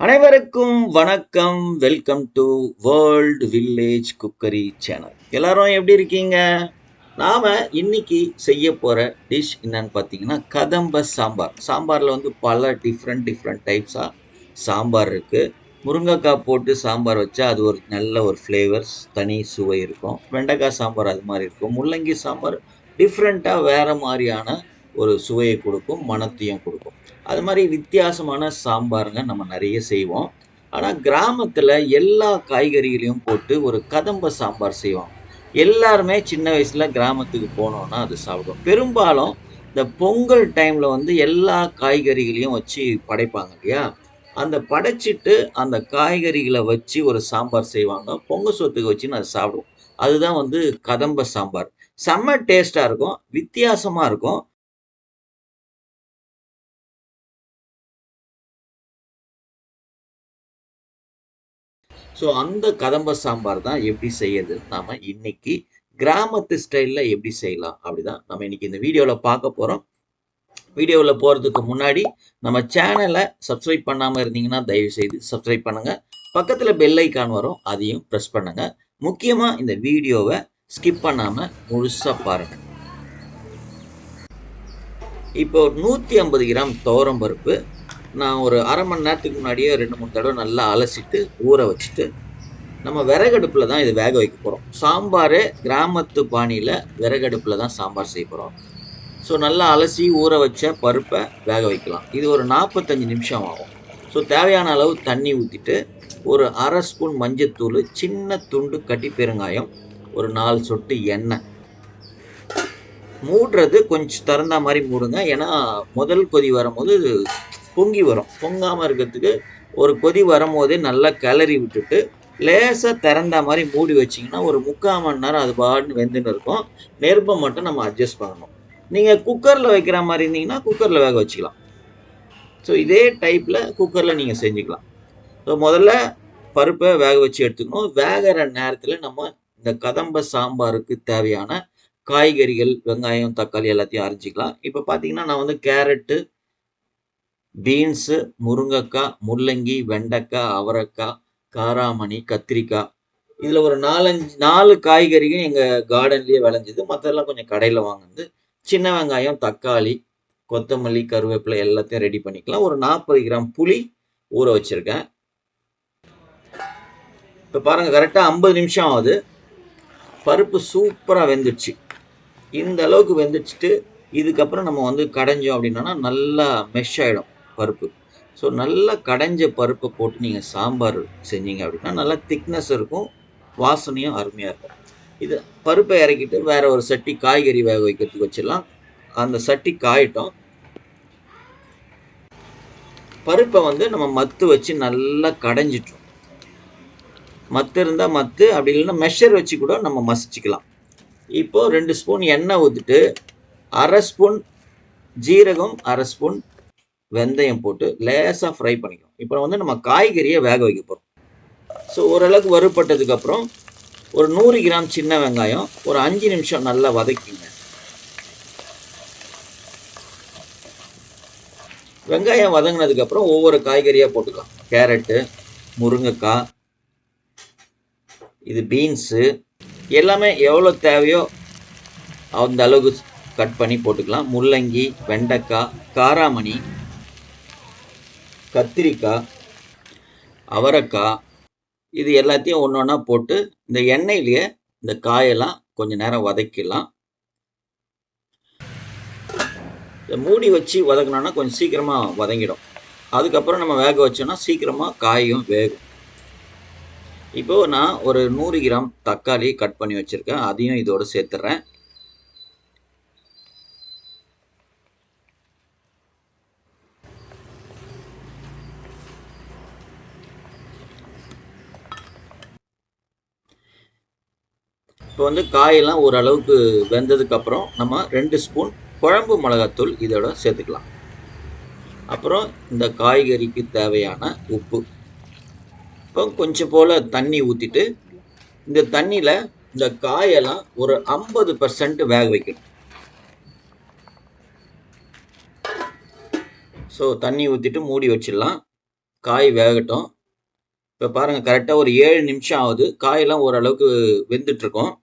அனைவருக்கும் வணக்கம். Welcome to world village cookery channel எல்லாரும் எப்படி இருக்கீங்க? நாம இன்னைக்கு செய்ய போற டிஷ் என்னன்னு பார்த்தீங்கன்னா கதம்ப சாம்பார். சாம்பாரில் வந்து பல டிஃப்ரெண்ட் டிஃப்ரெண்ட் டைப்ஸாக சாம்பார் இருக்கு. முருங்கைக்காய் போட்டு சாம்பார் வச்சா அது ஒரு நல்ல ஒரு ஃப்ளேவர்ஸ் தனி சுவை இருக்கும். வெண்டைக்காய் சாம்பார் அது மாதிரி இருக்கும். முள்ளங்கி சாம்பார் டிஃப்ரெண்ட்டாக வேறு மாதிரியான ஒரு சுவையை கொடுக்கும் மனத்தையும் கொடுக்கும். அது மாதிரி வித்தியாசமான சாம்பாருங்க நம்ம நிறைய செய்வோம். ஆனால் கிராமத்தில் எல்லா காய்கறிகளையும் போட்டு ஒரு கதம்ப சாம்பார் செய்வோம் எல்லாருமே சின்ன வயசில் கிராமத்துக்கு போனோன்னா அது சாப்பிடுவோம். பெரும்பாலும் இந்த பொங்கல் டைமில் வந்து எல்லா காய்கறிகளையும் வச்சு படைப்பாங்க இல்லையா? அந்த படைச்சிட்டு அந்த காய்கறிகளை வச்சு ஒரு சாம்பார் செய்வாங்க. பொங்கல் சொத்துக்கு வச்சு நான் சாப்பிடுவோம். அதுதான் வந்து கதம்ப சாம்பார். செம்ம டேஸ்ட்டாக இருக்கும். வித்தியாசமாக இருக்கும். ஸோ அந்த கதம்ப சாம்பார் தான் எப்படி செய்யறது நாம் இன்னைக்கு கிராமத்து ஸ்டைலில் எப்படி செய்யலாம் அப்படிதான் நம்ம இன்னைக்கு இந்த வீடியோவில் பார்க்க போகிறோம் வீடியோவில் போகிறதுக்கு முன்னாடி நம்ம சேனலை சப்ஸ்கிரைப் பண்ணாமல் இருந்தீங்கன்னா தயவு செய்து சப்ஸ்கிரைப் பண்ணுங்க. பக்கத்தில் பெல் ஐக்கான் வரும் அதையும் ப்ரெஸ் பண்ணுங்கள் முக்கியமாக இந்த வீடியோவை ஸ்கிப் பண்ணாமல் முழுசாக பாருங்கள் இப்போ நூற்றி ஐம்பது கிராம் துவரம் பருப்பு நான் ஒரு அரை மணி நேரத்துக்கு முன்னாடியே ரெண்டு மூணு தடவை நல்லா அலசிட்டு ஊற வச்சுட்டு நம்ம விறகடுப்பில் தான் இது வேக வைக்க போகிறோம் சாம்பார் கிராமத்து பாணியில் விறகடுப்பில் தான் சாம்பார் செய்ய போகிறோம் ஸோ நல்லா அலசி ஊற வச்ச பருப்பை வேக வைக்கலாம். இது ஒரு நாற்பத்தஞ்சு நிமிஷம் ஆகும். ஸோ தேவையான அளவு தண்ணி ஊற்றிட்டு ஒரு அரை ஸ்பூன் மஞ்சத்தூள் சின்ன துண்டு கட்டி பெருங்காயம் ஒரு நாலு சொட்டு எண்ணெய். மூடுறது கொஞ்சம் திறந்த மாதிரி மூடுங்க. ஏன்னா முதல் கொதி வரும்போது பொங்கி வரும். பொங்காமல் இருக்கிறதுக்கு ஒரு கொதி வரும்போதே நல்லா கிளறி விட்டுட்டு லேசாக திறந்த மாதிரி மூடி வச்சிங்கன்னா ஒரு முக்கால் மணி நேரம் அது பாட்டுன்னு வெந்துன்னு இருக்கும். நெருப்பை மட்டும் நம்ம அட்ஜஸ்ட் பண்ணணும். நீங்கள் குக்கரில் வைக்கிற மாதிரி இருந்தீங்கன்னா குக்கரில் வேக வச்சுக்கலாம். ஸோ இதே டைப்பில் குக்கரில் நீங்கள் செஞ்சுக்கலாம். ஸோ முதல்ல பருப்பை வேக வச்சு எடுத்துக்கணும். வேகிற நேரத்தில் நம்ம இந்த கதம்ப சாம்பாருக்கு தேவையான காய்கறிகள் வெங்காயம் தக்காளி எல்லாத்தையும் அரைச்சிக்கலாம் இப்போ பார்த்தீங்கன்னா நான் வந்து கேரட்டு பீன்ஸு முருங்கைக்காய் முள்ளங்கி வெண்டைக்காய் அவரைக்காய் காராமணி கத்திரிக்காய் இதில் ஒரு நாலஞ்சு நாலு காய்கறிகள் எங்கள் கார்டன்லேயே விளைஞ்சிது. மற்றெல்லாம் கொஞ்சம் கடையில் வாங்குது சின்ன வெங்காயம் தக்காளி கொத்தமல்லி கருவேப்பிலை எல்லாத்தையும் ரெடி பண்ணிக்கலாம். ஒரு நாற்பது கிராம் புளி ஊற வச்சுருக்கேன். இப்போ பாருங்கள் கரெக்டாக ஐம்பது நிமிஷம் ஆகுது. பருப்பு சூப்பராக வெந்துடுச்சு. இந்த அளவுக்கு வெந்துச்சுட்டு இதுக்கப்புறம் நம்ம வந்து கடைஞ்சோம் அப்படின்னா நல்லா மெஷ் ஆகிடும் பருப்பு. ஸோ நல்லா கடைஞ்ச பருப்பை போட்டு நீங்கள் சாம்பார் செஞ்சீங்க அப்படின்னா நல்லா திக்னஸ் இருக்கும் வாசனையும் அருமையாக இருக்கும். இது பருப்பை இறக்கிட்டு வேற ஒரு சட்டி காய்கறி வேக வைக்கிறதுக்கு வச்சிடலாம். அந்த சட்டி காயிட்டோம். பருப்பை வந்து நம்ம மத்து வச்சு நல்லா கடைஞ்சிட்டோம். மத்து இருந்தால் மத்து அப்படி இல்லைன்னா மெஷர் வச்சு கூட நம்ம மசிச்சுக்கலாம். இப்போ ரெண்டு ஸ்பூன் எண்ணெய் ஊற்றிட்டு அரை ஸ்பூன் ஜீரகம் அரை ஸ்பூன் வெந்தயம் போட்டு லேசாக ஃப்ரை பண்ணிக்கணும். இப்போ வந்து நம்ம காய்கறியை வேக வைக்க போகிறோம் ஸோ ஓரளவுக்கு வறுபட்டதுக்கப்புறம் ஒரு நூறு கிராம் சின்ன வெங்காயம் ஒரு அஞ்சு நிமிஷம் நல்லா வதக்கிங்க. வெங்காயம் வதங்கினதுக்கப்புறம் ஒவ்வொரு காய்கறியாக போட்டுக்கலாம். கேரட்டு முருங்கைக்காய் இது பீன்ஸு எல்லாமே எவ்வளோ தேவையோ அந்த அளவுக்கு கட் பண்ணி போட்டுக்கலாம். முள்ளங்கி வெண்டைக்காய் காராமணி கத்திரிக்காய் அவரைக்காய் இது எல்லாத்தையும் ஒன்று ஒன்றா போட்டு இந்த எண்ணெயிலேயே இந்த காயெல்லாம் கொஞ்சம் நேரம் வதக்கிடலாம். இந்த மூடி வச்சு வதக்கினோன்னா கொஞ்சம் சீக்கிரமாக வதங்கிடும். அதுக்கப்புறம் நம்ம வேக வச்சோன்னா சீக்கிரமாக காயும் வேகும். இப்போது நான் ஒரு நூறு கிராம் தக்காளி கட் பண்ணி வச்சுருக்கேன். அதையும் இதோடு சேர்த்துறேன். இப்போ வந்து காயெல்லாம் ஓரளவுக்கு வெந்ததுக்கப்புறம் நம்ம ரெண்டு ஸ்பூன் குழம்பு மிளகாத்தூள் இதோட சேர்த்துக்கலாம். அப்புறம் இந்த காய்கறிக்கு தேவையான உப்பு. இப்போ கொஞ்சம் போல் தண்ணி ஊற்றிட்டு இந்த தண்ணியில் இந்த காயெல்லாம் ஒரு ஐம்பது பர்சன்ட் வேக வைக்கணும். ஸோ தண்ணி ஊற்றிட்டு மூடி வச்சிடலாம். காய் வேகட்டும். இப்போ பாருங்கள் கரெக்டாக ஒரு ஏழு நிமிஷம் ஆகுது. காயெல்லாம் ஓரளவுக்கு வெந்துட்டுருக்கோம்.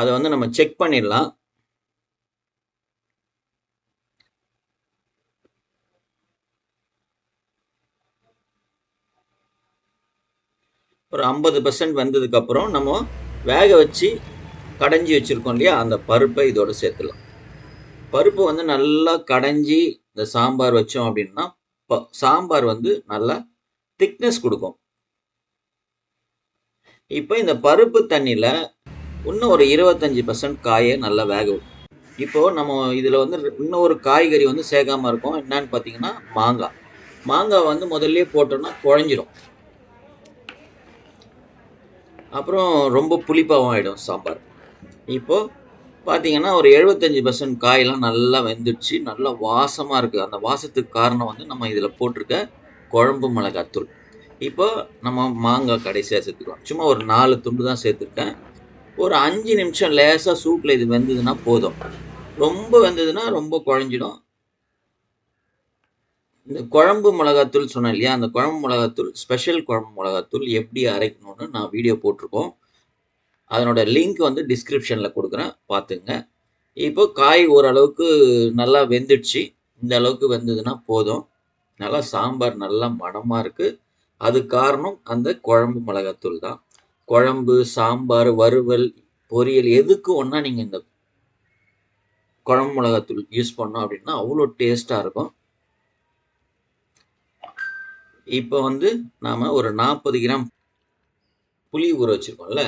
அதை வந்து நம்ம செக் பண்ணிடலாம். ஒரு ஐம்பது பர்சன்ட் வந்ததுக்கப்புறம் நம்ம வேக வச்சு கடைஞ்சி வச்சுருக்கோம் இல்லையா? அந்த பருப்பை இதோட சேர்த்துலாம் பருப்பு வந்து நல்லா கடைஞ்சி இந்த சாம்பார் வச்சோம் அப்படின்னா சாம்பார் வந்து நல்லா திக்னஸ் கொடுக்கும். இப்போ இந்த பருப்பு தண்ணியில் இன்னும் ஒரு இருபத்தஞ்சி பர்சன்ட் காயை நல்லா வேக விடும் இப்போது நம்ம இதில் வந்து இன்னும் ஒரு காய்கறி வந்து சேர்க்காமல் இருக்கும். என்னன்னு பார்த்தீங்கன்னா மாங்காய் மாங்காய் வந்து முதல்ல போட்டோம்னா குழஞ்சிரும். அப்புறம் ரொம்ப புளிப்பாகவும் ஆகிடும் சாம்பார். இப்போது பார்த்தீங்கன்னா ஒரு எழுபத்தஞ்சி பர்சன்ட் காயெல்லாம் நல்லா வெந்துடுச்சு. நல்லா வாசமாக இருக்குது அந்த வாசத்துக்கு காரணம் வந்து நம்ம இதில் போட்டிருக்க குழம்பு மிளகாத்தூள். இப்போ நம்ம மாங்காய் கடைசியாக சேர்த்துக்கலாம். சும்மா ஒரு நாலு துண்டு தான் சேர்த்துருக்கேன். ஒரு அஞ்சு நிமிஷம் லேசாக சூட்டில் இது வெந்ததுன்னா போதும். ரொம்ப வெந்ததுன்னா ரொம்ப குழஞ்சிடும். இந்த குழம்பு மிளகாத்தூள் சொன்னேன் இல்லையா? அந்த குழம்பு மிளகாத்தூள் ஸ்பெஷல் குழம்பு மிளகாத்தூள் எப்படி அரைக்கணும்னு நான் வீடியோ போட்டிருக்கோம். அதனோட லிங்க் வந்து டிஸ்கிரிப்ஷனில் கொடுக்குறேன். பார்த்துங்க. இப்போ காய் ஓரளவுக்கு நல்லா வெந்துடுச்சு. இந்த அளவுக்கு வெந்ததுன்னா போதும். நல்லா சாம்பார் நல்லா மணமாக இருக்குது அது காரணம் அந்த குழம்பு மிளகாத்தூள் தான். குழம்பு சாம்பார் வறுவல் பொரியல் எதுக்கு ஒன்றா நீங்கள் இந்த குழம்பு மிளகாத்தூள் யூஸ் பண்ணோம் அப்படின்னா அவ்வளோ டேஸ்ட்டாக இருக்கும். இப்போ வந்து நாம் ஒரு நாற்பது கிராம் புளி ஊற வச்சுருக்கோம்ல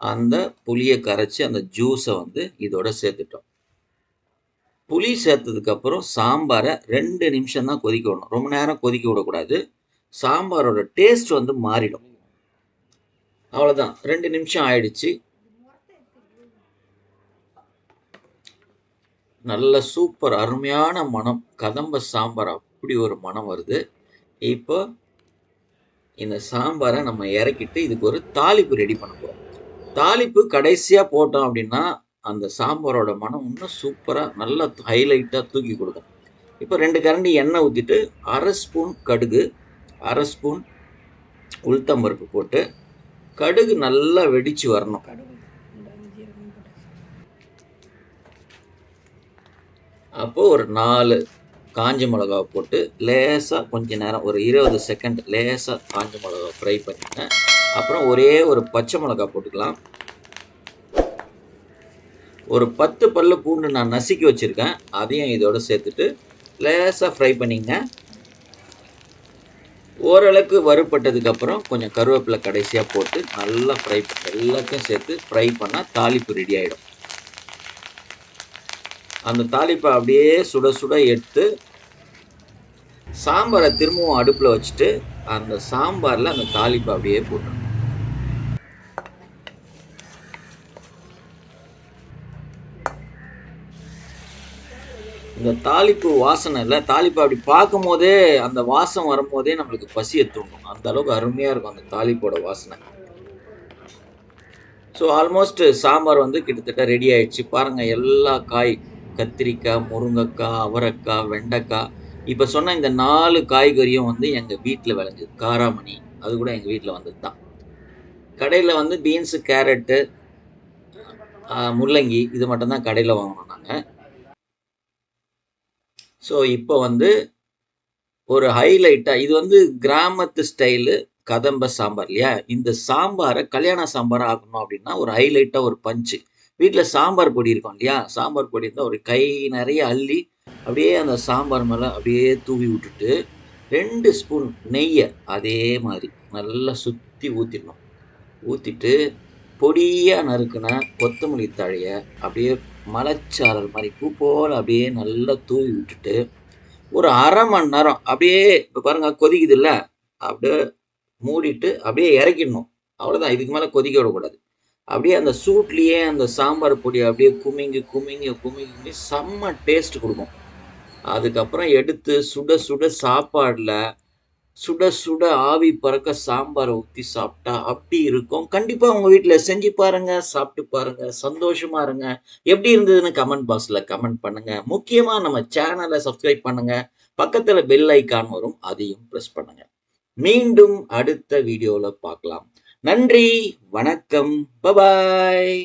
அந்த புளியை கரைச்சி அந்த ஜூஸை வந்து இதோட சேர்த்துட்டோம். புளி சேர்த்ததுக்கப்புறம் சாம்பாரை ரெண்டு நிமிஷம் தான் கொதிக்க விடணும். ரொம்ப நேரம் கொதிக்க விடக்கூடாது. சாம்பாரோட டேஸ்ட் வந்து மாறிடும். அவ்வளோதான் ரெண்டு நிமிஷம் ஆயிடுச்சு. நல்ல சூப்பர் அருமையான மனம் கதம்ப சாம்பார் அப்படி ஒரு மனம் வருது. இப்போ இந்த சாம்பாரை நம்ம இறக்கிட்டு இதுக்கு ஒரு தாளிப்பு ரெடி பண்ண போகிறோம் தாளிப்பு கடைசியாக போட்டோம் அப்படின்னா அந்த சாம்பாரோட மனம் இன்னும் சூப்பராக நல்லா ஹைலைட்டாக தூக்கி கொடுக்கும். இப்போ ரெண்டு கரண்டி எண்ணெய் ஊற்றிட்டு அரை ஸ்பூன் கடுகு அரை ஸ்பூன் உளுத்தம்பருப்பு போட்டு கடுகு நல்லா வெடித்து வரணும். அப்போது ஒரு நாலு காஞ்ச மிளகா போட்டு லேசாக கொஞ்ச நேரம் ஒரு இருபது செகண்ட் லேசாக காஞ்ச மிளகா ஃப்ரை பண்ணிங்க. அப்புறம் ஒரே ஒரு பச்சை மிளகா போட்டுக்கலாம். ஒரு பத்து பல்லு பூண்டு நான் நசுக்கி வச்சுருக்கேன். அதையும் இதோடு சேர்த்துட்டு லேசாக ஃப்ரை பண்ணிங்க. ஓரளவுக்கு வறுப்பட்டதுக்கப்புறம் கொஞ்சம் கருவேப்பிலை கடைசியாக போட்டு நல்லா ஃப்ரை எல்லாத்தையும் சேர்த்து ஃப்ரை பண்ணால் தாளிப்பு ரெடி ஆகிடும் அந்த தாளிப்பை அப்படியே சுட சுட எடுத்து சாம்பாரை திரும்பவும் அடுப்பில் வச்சுட்டு அந்த சாம்பாரில் அந்த தாளிப்பை அப்படியே போட்டுரும் இந்த தாளிப்பு வாசனை இல்லை தாளிப்பு அப்படி பார்க்கும் போதே அந்த வாசம் வரும்போதே நம்மளுக்கு பசியை தூண்டும் அந்த அளவுக்கு அருமையாக இருக்கும் அந்த தாளிப்போட வாசனை. ஸோ ஆல்மோஸ்ட் சாம்பார் வந்து கிட்டத்தட்ட ரெடி ஆயிடுச்சு. பாருங்கள் எல்லா காய் கத்திரிக்காய் முருங்கைக்காய் அவரைக்காய் வெண்டைக்காய். இப்போ சொன்ன இந்த நாலு காய்கறியும் வந்து எங்கள் வீட்டில் விளைஞ்சது. காராமணி அது கூட எங்கள் வீட்டில் வந்தது தான் கடையில் வந்து பீன்ஸு கேரட்டு முள்ளங்கி இது மட்டும்தான் கடையில் வாங்கணும் ஸோ இப்போ வந்து ஒரு ஹைலைட்டாக இது வந்து கிராமத்து ஸ்டைலு கதம்ப சாம்பார் இல்லையா? இந்த சாம்பாரை கல்யாண சாம்பார் ஆக்கணும் அப்படின்னா ஒரு ஹைலைட்டாக ஒரு பஞ்சு வீட்டில் சாம்பார் பொடி இருக்கும் இல்லையா? சாம்பார் பொடி இருந்தால் ஒரு கை நிறைய அள்ளி அப்படியே அந்த சாம்பார் மேலே அப்படியே தூவி விட்டுட்டு ரெண்டு ஸ்பூன் நெய்யை அதே மாதிரி நல்லா சுற்றி ஊற்றிடணும் ஊற்றிட்டு பொடியாக நறுக்குன கொத்தமல்லி தழையை அப்படியே மலைச்சாரல் மாதிரி பூ போல் அப்படியே நல்லா தூவி விட்டுட்டு ஒரு அரை மணி நேரம் அப்படியே இப்போ பாருங்கள் கொதிக்குது இல்லை அப்படியே மூடிட்டு அப்படியே இறக்கிடணும். அவ்வளோதான் இதுக்கு மேலே கொதிக்க விடக்கூடாது. அப்படியே அந்த சூட்லேயே அந்த சாம்பார் பொடி அப்படியே குமிங்கி குமிங்கி குமிங்கி செம்ம டேஸ்ட் கொடுக்கும். அதுக்கப்புறம் எடுத்து சுட சுட சாப்பாடில் சுட சுட ஆவி பறக்க சாம்பாரை ஊற்றி சாப்பிட்டா அப்படி இருக்கும். கண்டிப்பாக உங்கள் வீட்டில் செஞ்சு பாருங்கள் சாப்பிட்டு பாருங்கள் சந்தோஷமாக இருங்க. எப்படி இருந்ததுன்னு கமெண்ட் பாக்ஸில் கமெண்ட் பண்ணுங்கள் முக்கியமாக நம்ம சேனலை சப்ஸ்கிரைப் பண்ணுங்கள் பக்கத்தில் பெல் ஐக்கான் வரும் அதையும் ப்ரெஸ் பண்ணுங்கள் மீண்டும் அடுத்த வீடியோவில் பார்க்கலாம். நன்றி வணக்கம் பபாய்